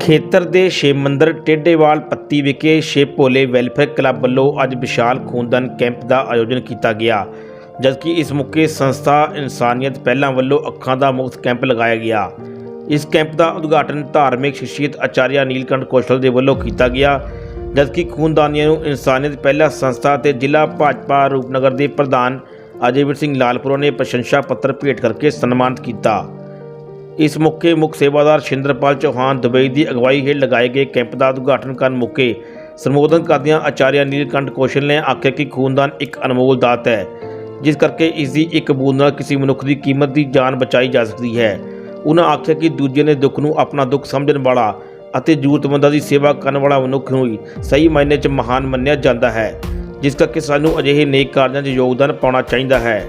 ਖੇਤਰ ਦੇ ਸ਼ਿਵ ਮੰਦਰ ਟੇਡੇਵਾਲ ਪੱਤੀ ਵਿਖੇ ਸ਼ਿਵ ਭੋਲੇ ਵੈਲਫੇਅਰ ਕਲੱਬ ਵੱਲੋਂ ਅੱਜ ਵਿਸ਼ਾਲ ਖੂਨਦਾਨ ਕੈਂਪ ਦਾ ਆਯੋਜਨ ਕੀਤਾ ਗਿਆ, ਜਦਕਿ ਇਸ ਮੌਕੇ ਸੰਸਥਾ ਇਨਸਾਨੀਅਤ ਪਹਿਲਾਂ ਵੱਲੋਂ ਅੱਖਾਂ ਦਾ ਮੁਕਤ ਕੈਂਪ ਲਗਾਇਆ ਗਿਆ। ਇਸ ਕੈਂਪ ਦਾ ਉਦਘਾਟਨ ਧਾਰਮਿਕ ਸ਼ਖਸੀਅਤ ਆਚਾਰਿਆ ਨੀਲਕੰਠ ਕੋਸ਼ਲ ਦੇ ਵੱਲੋਂ ਕੀਤਾ ਗਿਆ, ਜਦਕਿ ਖੂਨਦਾਨੀਆਂ ਨੂੰ ਇਨਸਾਨੀਅਤ ਪਹਿਲਾ ਸੰਸਥਾ ਤੇ ਜ਼ਿਲ੍ਹਾ ਭਾਜਪਾ ਰੂਪਨਗਰ ਦੇ ਪ੍ਰਧਾਨ ਅਜੇਵੀਰ ਸਿੰਘ ਲਾਲਪੁਰਾ ਨੇ ਪ੍ਰਸ਼ੰਸਾ ਪੱਤਰ ਭੇਟ ਕਰਕੇ ਸਨਮਾਨਿਤ ਕੀਤਾ। ਇਸ ਮੌਕੇ ਮੁੱਖ ਸੇਵਾਦਾਰ ਸ਼ਿੰਦਰਪਾਲ ਚੌਹਾਨ ਦੁਬਈ ਦੀ ਅਗਵਾਈ ਹੇਠ ਲਗਾਏ ਗਏ ਕੈਂਪ ਦਾ ਉਦਘਾਟਨ ਕਰਨ ਮੌਕੇ ਸੰਬੋਧਨ ਕਰਦਿਆਂ ਆਚਾਰਿਆ ਨੀਲਕੰਠ ਕੌਸ਼ਲ ਨੇ ਆਖਿਆ ਕਿ ਖੂਨਦਾਨ ਇੱਕ ਅਨਮੋਲ ਦਾਤ ਹੈ, ਜਿਸ ਕਰਕੇ ਇਸ ਦੀ ਇੱਕ ਬੂੰਦ ਨਾਲ ਕਿਸੇ ਮਨੁੱਖ ਦੀ ਕੀਮਤ ਦੀ ਜਾਨ ਬਚਾਈ ਜਾ ਸਕਦੀ ਹੈ। ਉਹਨਾਂ ਆਖਿਆ ਕਿ ਦੂਜੇ ਦੇ ਦੁੱਖ ਨੂੰ ਆਪਣਾ ਦੁੱਖ ਸਮਝਣ ਵਾਲਾ ਅਤੇ ਜ਼ਰੂਰਤਮੰਦਾਂ ਦੀ ਸੇਵਾ ਕਰਨ ਵਾਲਾ ਮਨੁੱਖ ਨੂੰ ਹੀ ਸਹੀ ਮਾਇਨੇ 'ਚ ਮਹਾਨ ਮੰਨਿਆ ਜਾਂਦਾ ਹੈ। ਜਿਸ ਕਰਕੇ ਸਾਨੂੰ ਅਜਿਹੇ ਨੇਕ ਕਾਰਜਾਂ 'ਚ ਯੋਗਦਾਨ ਪਾਉਣਾ ਚਾਹੀਦਾ ਹੈ।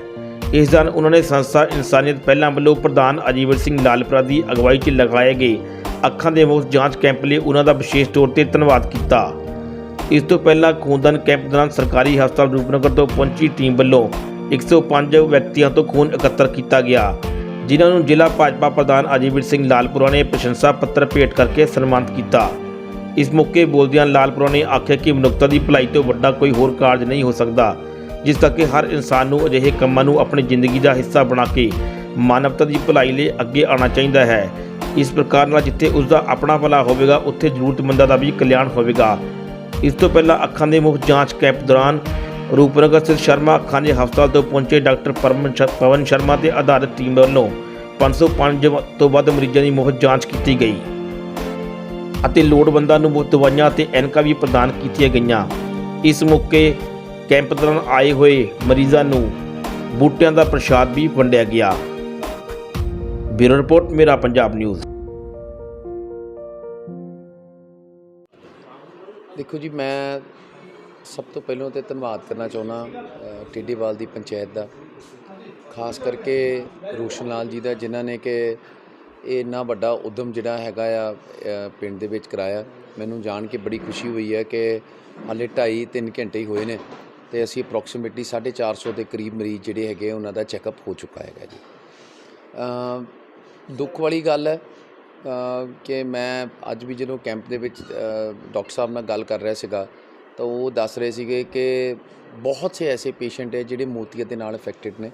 ਇਸ ਦੌਰਾਨ ਉਹਨਾਂ ਨੇ ਸੰਸਥਾ ਇਨਸਾਨੀਅਤ ਪਹਿਲਾਂ ਵੱਲੋਂ ਪ੍ਰਧਾਨ ਅਜੀਵਰ ਸਿੰਘ ਲਾਲਪੁਰਾ ਦੀ ਅਗਵਾਈ 'ਚ ਲਗਾਏ ਗਏ ਅੱਖਾਂ ਦੇ ਮੁਫਤ ਜਾਂਚ ਕੈਂਪ ਲਈ ਉਹਨਾਂ ਦਾ ਵਿਸ਼ੇਸ਼ ਤੌਰ ਤੇ ਧੰਨਵਾਦ ਕੀਤਾ। ਇਸ ਤੋਂ ਪਹਿਲਾਂ ਖੂਨਦਾਨ ਕੈਂਪ ਦੌਰਾਨ ਸਰਕਾਰੀ ਹਸਪਤਾਲ ਰੂਪਨਗਰ ਤੋਂ ਪਹੁੰਚੀ ਟੀਮ ਵੱਲੋਂ 105 ਵਿਅਕਤੀਆਂ ਤੋਂ ਖੂਨ ਇਕੱਤਰ ਕੀਤਾ ਗਿਆ, ਜਿਨ੍ਹਾਂ ਨੂੰ ਜ਼ਿਲ੍ਹਾ ਭਾਜਪਾ ਪ੍ਰਧਾਨ ਅਜੀਵਰ ਸਿੰਘ ਲਾਲਪੁਰਾ ਨੇ ਪ੍ਰਸ਼ੰਸਾ ਪੱਤਰ ਭੇਟ ਕਰਕੇ ਸਨਮਾਨਿਤ ਕੀਤਾ। ਇਸ ਮੌਕੇ ਬੋਲਦਿਆਂ ਲਾਲਪੁਰਾ ਨੇ ਆਖਿਆ ਕਿ ਮਨੁੱਖਤਾ ਦੀ ਭਲਾਈ ਤੋਂ ਵੱਡਾ ਕੋਈ ਹੋਰ ਕਾਰਜ ਨਹੀਂ ਹੋ ਸਕਦਾ, ਜਿਸ ਕਰਕੇ ਹਰ ਇਨਸਾਨ ਨੂੰ ਅਜਿਹੇ ਕੰਮਾਂ ਨੂੰ ਆਪਣੀ ਜ਼ਿੰਦਗੀ ਦਾ ਹਿੱਸਾ ਬਣਾ ਕੇ ਮਾਨਵਤਾ ਦੀ ਭਲਾਈ ਲਈ ਅੱਗੇ ਆਉਣਾ ਚਾਹੀਦਾ ਹੈ। ਇਸ ਪ੍ਰਕਾਰ ਨਾਲ ਜਿੱਥੇ ਉਸ ਦਾ ਆਪਣਾ ਭਲਾ ਹੋਵੇਗਾ, ਉੱਥੇ ਜ਼ਰੂਰਤਮੰਦਾਂ ਦਾ ਵੀ ਕਲਿਆਣ ਹੋਵੇਗਾ। ਇਸ ਤੋਂ ਪਹਿਲਾਂ ਅੱਖਾਂ ਦੇ ਮੁਫਤ ਜਾਂਚ ਕੈਂਪ ਦੌਰਾਨ ਰੂਪਨਗਰ ਸਥਿਤ ਸ਼ਰਮਾ ਅੱਖਾਂ ਦੇ ਹਸਪਤਾਲ ਤੋਂ ਪਹੁੰਚੇ ਡਾਕਟਰ ਪਰਮਨ ਸ਼- ਪਵਨ ਸ਼ਰਮਾ ਤੇ ਆਧਾਰਿਤ ਟੀਮ ਵੱਲੋਂ 505 ਤੋਂ ਵੱਧ ਮਰੀਜ਼ਾਂ ਦੀ ਮੁਫਤ ਜਾਂਚ ਕੀਤੀ ਗਈ। ਅਤੇ ਲੋੜਵੰਦਾਂ ਨੂੰ ਮੁਫਤ ਦਵਾਈਆਂ ਅਤੇ ਐਨਕਾਂ ਵੀ ਪ੍ਰਦਾਨ ਕੀਤੀਆਂ ਗਈਆਂ। ਇਸ ਮੌਕੇ ਕੈਂਪ ਦੌਰਾਨ ਆਏ ਹੋਏ ਮਰੀਜ਼ਾਂ ਨੂੰ ਬੂਟਿਆਂ ਦਾ ਪ੍ਰਸ਼ਾਦ ਵੀ ਵੰਡਿਆ ਗਿਆ। ਬਿਊਰੋ ਰਿਪੋਰਟ ਮੇਰਾ ਪੰਜਾਬ ਨਿਊਜ਼। ਦੇਖੋ ਜੀ ਮੈਂ ਸਭ ਤੋਂ ਪਹਿਲਾਂ ਤੇ ਧੰਨਵਾਦ ਕਰਨਾ ਚਾਹੁੰਦਾ ਅ, ਟਿੱਡੀਵਾਲ ਦੀ ਪੰਚਾਇਤ ਦਾ। ਖਾਸ ਕਰਕੇ ਰੋਸ਼ਨ ਲਾਲ ਜੀ ਦਾ ਜਿਨ੍ਹਾਂ ਨੇ ਕਿ ਇਹ ਇੰਨਾ ਵੱਡਾ ਉਦਮ ਜਿਹੜਾ ਹੈਗਾ ਆ ਪਿੰਡ ਦੇ ਵਿੱਚ ਕਰਾਇਆ। ਮੈਨੂੰ ਜਾਣ ਕੇ ਬੜੀ ਖੁਸ਼ੀ ਹੋਈ ਹੈ ਕਿ ਹਾਲੇ 2.5 3 ਘੰਟੇ ਹੀ ਹੋਏ ਨੇ ਤੇ ਅਸੀਂ ਅਪਰੋਕਸੀਮੇਟਲੀ 450 ਦੇ ਕਰੀਬ ਮਰੀਜ਼ ਜਿਹੜੇ ਹੈਗੇ ਉਹਨਾਂ ਦਾ ਚੈੱਕਅਪ ਹੋ ਚੁੱਕਾ ਹੈਗਾ ਜੀ। ਅ, ਦੁੱਖ ਵਾਲੀ ਗੱਲ ਹੈ ਕਿ ਮੈਂ ਅੱਜ ਵੀ ਜਦੋਂ ਕੈਂਪ ਦੇ ਵਿੱਚ ਡਾਕਟਰ ਸਾਹਿਬ ਨਾਲ ਗੱਲ ਕਰ ਰਿਹਾ ਸੀਗਾ ਤਾਂ ਉਹ ਦੱਸ ਰਹੇ ਸੀਗੇ ਕਿ ਬਹੁਤ ਸੇ ਐਸੇ ਪੇਸ਼ੈਂਟ ਹੈ ਜਿਹੜੇ ਮੋਤੀਆ ਦੇ ਨਾਲ ਅਫੈਕਟਡ ਨੇ।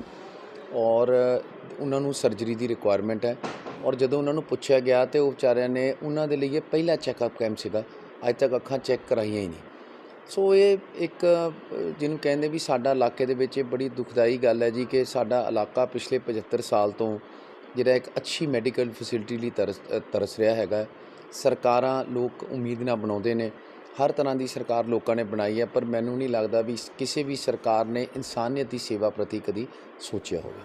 ਔਰ ਉਹਨਾਂ ਨੂੰ ਸਰਜਰੀ ਦੀ ਰਿਕੁਆਇਰਮੈਂਟ ਹੈ। ਔਰ ਜਦੋਂ ਉਹਨਾਂ ਨੂੰ ਪੁੱਛਿਆ ਗਿਆ ਤੇ ਉਹ ਵਿਚਾਰਿਆਂ ਨੇ ਉਹਨਾਂ ਦੇ ਲਈ ਇਹ ਪਹਿਲਾ ਚੈੱਕਅਪ ਕੈਂਪ ਸੀਗਾ। ਅੱਜ ਤੱਕ ਅੱਖਾਂ ਚੈੱਕ ਕਰਾਈਆਂ ਹੀ ਨਹੀਂ। ਸੋ ਇਹ ਇੱਕ, ਜਿਹਨੂੰ ਕਹਿੰਦੇ ਵੀ ਸਾਡਾ ਇਲਾਕੇ ਦੇ ਵਿੱਚ ਇਹ ਬੜੀ ਦੁਖਦਾਈ ਗੱਲ ਹੈ ਜੀ ਕਿ ਸਾਡਾ ਇਲਾਕਾ ਪਿਛਲੇ 75 ਸਾਲ ਤੋਂ ਜਿਹੜਾ ਇੱਕ ਅੱਛੀ ਮੈਡੀਕਲ ਫੈਸਿਲਿਟੀ ਲਈ ਤਰਸ ਤਰਸ ਰਿਹਾ ਹੈਗਾ। ਸਰਕਾਰਾਂ ਲੋਕ ਉਮੀਦ ਨਾਲ ਬਣਾਉਂਦੇ ਨੇ। ਹਰ ਤਰ੍ਹਾਂ ਦੀ ਸਰਕਾਰ ਲੋਕਾਂ ਨੇ ਬਣਾਈ ਹੈ, ਪਰ ਮੈਨੂੰ ਨਹੀਂ ਲੱਗਦਾ ਵੀ ਕਿਸੇ ਵੀ ਸਰਕਾਰ ਨੇ ਇਨਸਾਨੀਅਤ ਦੀ ਸੇਵਾ ਪ੍ਰਤੀ ਕਦੀ ਸੋਚਿਆ ਹੋਵੇ।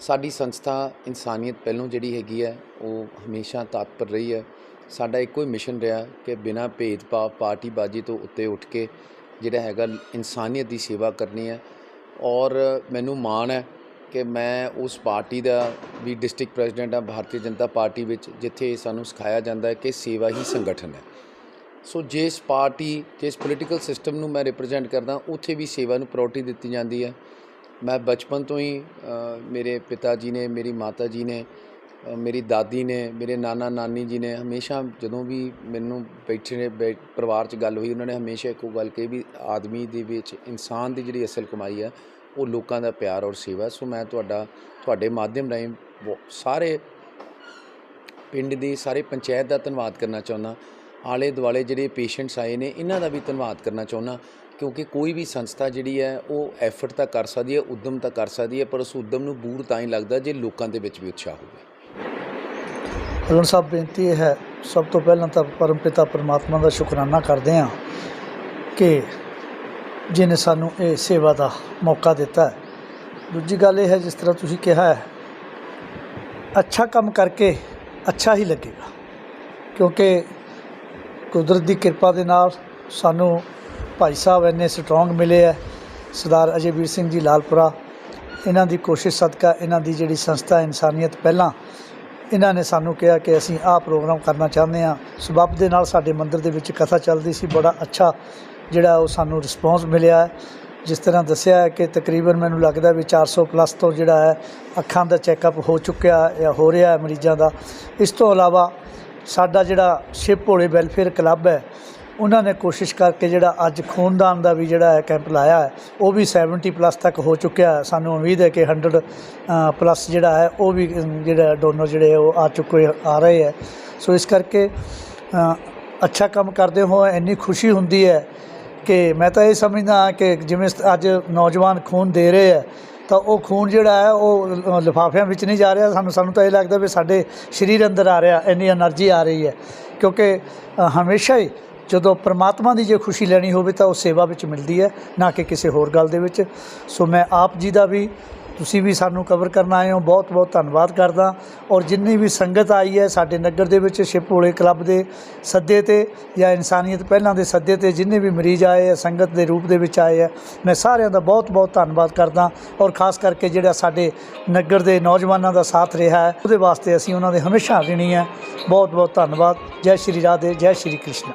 ਸਾਡੀ ਸੰਸਥਾ ਇਨਸਾਨੀਅਤ ਪਹਿਲੋਂ ਜਿਹੜੀ ਹੈਗੀ ਹੈ, ਉਹ ਹਮੇਸ਼ਾ ਤਤਪਰ ਰਹੀ ਹੈ। ਸਾਡਾ ਇੱਕੋ ਹੀ ਮਿਸ਼ਨ ਰਿਹਾ ਕਿ ਬਿਨਾਂ ਭੇਦਭਾਵ ਪਾਰਟੀਬਾਜ਼ੀ ਤੋਂ ਉੱਤੇ ਉੱਠ ਕੇ ਜਿਹੜਾ ਹੈਗਾ ਇਨਸਾਨੀਅਤ ਦੀ ਸੇਵਾ ਕਰਨੀ ਹੈ। ਔਰ ਮੈਨੂੰ ਮਾਣ ਹੈ ਕਿ ਮੈਂ ਉਸ ਪਾਰਟੀ ਦਾ ਵੀ ਡਿਸਟ੍ਰਿਕਟ ਪ੍ਰੈਜ਼ੀਡੈਂਟ ਆ ਭਾਰਤੀ ਜਨਤਾ ਪਾਰਟੀ ਵਿੱਚ, ਜਿੱਥੇ ਸਾਨੂੰ ਸਿਖਾਇਆ ਜਾਂਦਾ ਹੈ ਕਿ ਸੇਵਾ ਹੀ ਸੰਗਠਨ ਹੈ। ਸੋ ਜਿਸ ਪਾਰਟੀ, ਜਿਸ ਪੋਲੀਟੀਕਲ ਸਿਸਟਮ ਨੂੰ ਮੈਂ ਰਿਪਰੈਜ਼ੈਂਟ ਕਰਦਾ, ਉੱਥੇ ਵੀ ਸੇਵਾ ਨੂੰ ਪ੍ਰਾਇੋਰਟੀ ਦਿੱਤੀ ਜਾਂਦੀ ਹੈ। ਮੈਂ ਬਚਪਨ ਤੋਂ ਹੀ ਮੇਰੇ ਪਿਤਾ ਜੀ ਨੇ, ਮੇਰੀ ਮਾਤਾ ਜੀ ਨੇ ਮੇਰੀ ਦਾਦੀ ਨੇ, ਮੇਰੇ ਨਾਨਾ ਨਾਨੀ ਜੀ ਨੇ ਹਮੇਸ਼ਾ ਜਦੋਂ ਵੀ ਮੈਨੂੰ ਬੈਠੇ ਨੇ ਬੈ- ਪਰਿਵਾਰ 'ਚ ਗੱਲ ਹੋਈ, ਉਹਨਾਂ ਨੇ ਹਮੇਸ਼ਾ ਇੱਕੋ ਗੱਲ ਕਹੀ ਵੀ ਆਦਮੀ ਦੇ ਵਿੱਚ, ਇਨਸਾਨ ਦੀ ਜਿਹੜੀ ਅਸਲ ਕਮਾਈ ਹੈ ਉਹ ਲੋਕਾਂ ਦਾ ਪਿਆਰ ਔਰ ਸੇਵਾ। ਸੋ ਮੈਂ ਤੁਹਾਡਾ, ਤੁਹਾਡੇ ਮਾਧਿਅਮ ਰਾਹੀਂ ਬਹੁ- ਸਾਰੇ ਪਿੰਡ ਦੀ, ਸਾਰੇ ਪੰਚਾਇਤ ਦਾ ਧੰਨਵਾਦ ਕਰਨਾ ਚਾਹੁੰਦਾ। ਆਲੇ ਦੁਆਲੇ ਜਿਹੜੇ ਪੇਸ਼ੈਂਟਸ ਆਏ ਨੇ, ਇਹਨਾਂ ਦਾ ਵੀ ਧੰਨਵਾਦ ਕਰਨਾ ਚਾਹੁੰਦਾ ਕਿਉਂਕਿ ਕੋਈ ਵੀ ਸੰਸਥਾ ਜਿਹੜੀ ਹੈ, ਉਹ ਐਫਰਟ ਤਾਂ ਕਰ ਸਕਦੀ ਹੈ, ਉਦਮ ਤਾਂ ਕਰ ਸਕਦੀ ਹੈ, ਪਰ ਉਸ ਉਦਮ ਨੂੰ ਬੂਰ ਤਾਂ ਹੀ ਲੱਗਦਾ ਜੇ ਲੋਕਾਂ ਦੇ ਵਿੱਚ ਵੀ ਉਤਸ਼ਾਹ ਹੋਵੇ। ਹਲਨ ਸਾਹਿਬ, ਬੇਨਤੀ ਇਹ ਹੈ, ਸਭ ਤੋਂ ਪਹਿਲਾਂ ਤਾਂ ਪਰਮਪਿਤਾ ਪਰਮਾਤਮਾ ਦਾ ਸ਼ੁਕਰਾਨਾ ਕਰਦੇ ਹਾਂ ਕਿ ਜਿਨੇ ਸਾਨੂੰ ਇਹ ਸੇਵਾ ਦਾ ਮੌਕਾ ਦਿੱਤਾ ਹੈ। ਦੂਜੀ ਗੱਲ ਇਹ ਹੈ, ਜਿਸ ਤਰ੍ਹਾਂ ਤੁਸੀਂ ਕਿਹਾ ਹੈ, ਅੱਛਾ ਕੰਮ ਕਰਕੇ ਅੱਛਾ ਹੀ ਲੱਗੇਗਾ, ਕਿਉਂਕਿ ਕੁਦਰਤ ਦੀ ਕਿਰਪਾ ਦੇ ਨਾਲ ਸਾਨੂੰ ਭਾਈ ਸਾਹਿਬ ਇੰਨੇ ਸਟਰੋਂਗ ਮਿਲੇ ਹੈ। ਸਰਦਾਰ ਅਜੇਵੀਰ ਸਿੰਘ ਜੀ ਲਾਲਪੁਰਾ, ਇਹਨਾਂ ਦੀ ਕੋਸ਼ਿਸ਼ ਸਦਕਾ, ਇਹਨਾਂ ਦੀ ਜਿਹੜੀ ਸੰਸਥਾ ਇਨਸਾਨੀਅਤ ਪਹਿਲਾਂ, ਇਹਨਾਂ ਨੇ ਸਾਨੂੰ ਕਿਹਾ ਕਿ ਅਸੀਂ ਆਹ ਪ੍ਰੋਗਰਾਮ ਕਰਨਾ ਚਾਹੁੰਦੇ ਹਾਂ। ਸਬਬ ਦੇ ਨਾਲ ਸਾਡੇ ਮੰਦਿਰ ਦੇ ਵਿੱਚ ਕਥਾ ਚੱਲਦੀ ਸੀ, ਬੜਾ ਅੱਛਾ ਜਿਹੜਾ ਉਹ ਸਾਨੂੰ ਰਿਸਪੌਂਸ ਮਿਲਿਆ ਹੈ। ਜਿਸ ਤਰ੍ਹਾਂ ਦੱਸਿਆ ਹੈ ਕਿ ਤਕਰੀਬਨ ਮੈਨੂੰ ਲੱਗਦਾ ਵੀ 400 ਪਲੱਸ ਤੋਂ ਜਿਹੜਾ ਹੈ, ਅੱਖਾਂ ਦਾ ਚੈੱਕਅਪ ਹੋ ਚੁੱਕਿਆ ਜਾਂ ਹੋ ਰਿਹਾ ਹੈ ਮਰੀਜ਼ਾਂ ਦਾ। ਇਸ ਤੋਂ ਇਲਾਵਾ ਸਾਡਾ ਜਿਹੜਾ ਸ਼ਿਵ ਭੋਲੇ ਵੈਲਫੇਅਰ ਕਲੱਬ ਹੈ, ਉਹਨਾਂ ਨੇ ਕੋਸ਼ਿਸ਼ ਕਰਕੇ ਜਿਹੜਾ ਅੱਜ ਖੂਨਦਾਨ ਦਾ ਵੀ ਜਿਹੜਾ ਹੈ ਕੈਂਪ ਲਾਇਆ ਹੈ, ਉਹ ਵੀ 70 ਪਲੱਸ ਤੱਕ ਹੋ ਚੁੱਕਿਆ ਸਾਨੂੰ ਉਮੀਦ ਹੈ ਕਿ 100 ਪਲੱਸ ਜਿਹੜਾ ਹੈ, ਉਹ ਵੀ ਜਿਹੜਾ ਡੋਨਰ ਜਿਹੜੇ ਉਹ ਆ ਚੁੱਕੇ ਆ ਰਹੇ ਹੈ। ਸੋ ਇਸ ਕਰਕੇ ਅੱਛਾ ਕੰਮ ਕਰਦੇ ਹੋ ਇੰਨੀ ਖੁਸ਼ੀ ਹੁੰਦੀ ਹੈ ਕਿ ਮੈਂ ਤਾਂ ਇਹ ਸਮਝਦਾ ਹਾਂ ਕਿ ਜਿਵੇਂ ਅੱਜ ਨੌਜਵਾਨ ਖੂਨ ਦੇ ਰਹੇ ਹੈ ਤਾਂ ਉਹ ਖੂਨ ਜਿਹੜਾ ਹੈ, ਉਹ ਲਿਫਾਫਿਆਂ ਵਿੱਚ ਨਹੀਂ ਜਾ ਰਿਹਾ। ਸਾਨੂੰ ਸਾਨੂੰ ਤਾਂ ਇਹ ਲੱਗਦਾ ਵੀ ਸਾਡੇ ਸਰੀਰ ਅੰਦਰ ਆ ਰਿਹਾ, ਇੰਨੀ એનર્ਜੀ ਆ ਰਹੀ ਹੈ। ਕਿਉਂਕਿ ਹਮੇਸ਼ਾ ਹੀ ਜਦੋਂ ਪ੍ਰਮਾਤਮਾ ਦੀ ਜੇ ਖੁਸ਼ੀ ਲੈਣੀ ਹੋਵੇ ਤਾਂ ਉਹ ਸੇਵਾ ਵਿੱਚ ਮਿਲਦੀ ਹੈ, ਨਾ ਕਿ ਕਿਸੇ ਹੋਰ ਗੱਲ ਦੇ ਵਿੱਚ। ਸੋ ਮੈਂ ਆਪ ਜੀ ਦਾ ਵੀ ਤੁਸੀਂ ਵੀ ਸਾਨੂੰ ਕਵਰ ਕਰਨ ਆਏ ਹੋ, ਬਹੁਤ ਬਹੁਤ ਧੰਨਵਾਦ ਕਰਦਾ। ਔਰ ਜਿੰਨੀ ਵੀ ਸੰਗਤ ਆਈ ਹੈ ਸਾਡੇ ਨਗਰ ਦੇ ਵਿੱਚ, ਸ਼ਿਵ ਭੋਲੇ ਕਲੱਬ ਦੇ ਸੱਦੇ ਤੇ ਜਾਂ ਇਨਸਾਨੀਅਤ ਪਹਿਲਾਂ ਦੇ ਸੱਦੇ ਤੇ ਜਿੰਨੇ ਵੀ ਮਰੀਜ਼ ਆਏ ਹੈ ਸੰਗਤ ਦੇ ਰੂਪ ਦੇ ਵਿੱਚ ਆਏ ਹੈ ਮੈਂ ਸਾਰਿਆਂ ਦਾ ਬਹੁਤ ਬਹੁਤ ਧੰਨਵਾਦ ਕਰਦਾ। ਔਰ ਖਾਸ ਕਰਕੇ ਜਿਹੜਾ ਸਾਡੇ ਨਗਰ ਦੇ ਨੌਜਵਾਨਾਂ ਦਾ ਸਾਥ ਰਿਹਾ ਹੈ, ਉਹਦੇ ਵਾਸਤੇ ਅਸੀਂ ਉਹਨਾਂ ਦੇ ਹਮੇਸ਼ਾ ਰਿਣੀ ਹੈ। ਬਹੁਤ ਬਹੁਤ ਧੰਨਵਾਦ। ਜੈ ਸ਼੍ਰੀ ਰਾਧੇ, ਜੈ ਸ਼੍ਰੀ ਕ੍ਰਿਸ਼ਨ।